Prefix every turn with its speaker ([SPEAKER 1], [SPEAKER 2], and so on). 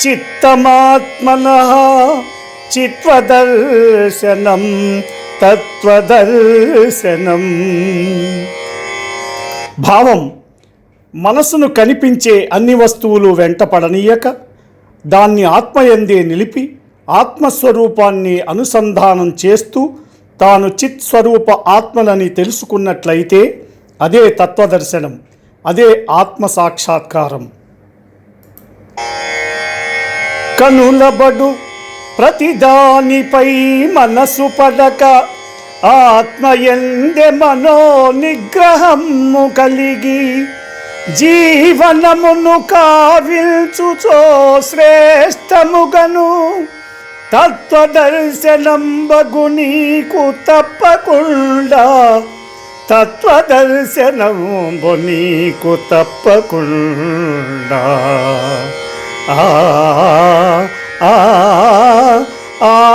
[SPEAKER 1] చిత్తమాత్మన? చిత్వదర్శనం తత్వదర్శనం. భావం మనసును కనిపించే అన్ని వస్తువులు వెంటపడనీయక దాన్ని ఆత్మయందే నిలిపి ఆత్మస్వరూపాన్ని అనుసంధానం చేస్తూ తాను చిత్ స్వరూప ఆత్మలని తెలుసుకున్నట్లయితే అదే తత్వదర్శనం అదే ఆత్మ సాక్షాత్కారం కనులబడు. ప్రతిదానిపై మనసు పడక. ఆత్మయందె మనో నిగ్రహము కలిగి. జీవనమును కావిల్చుచో శ్రేష్టముగను. తత్వదర్శనంబగు నీకు తప్పకుండా. తత్వదర్శనంబు నీకు తప్పకుండా. ఆ Oh.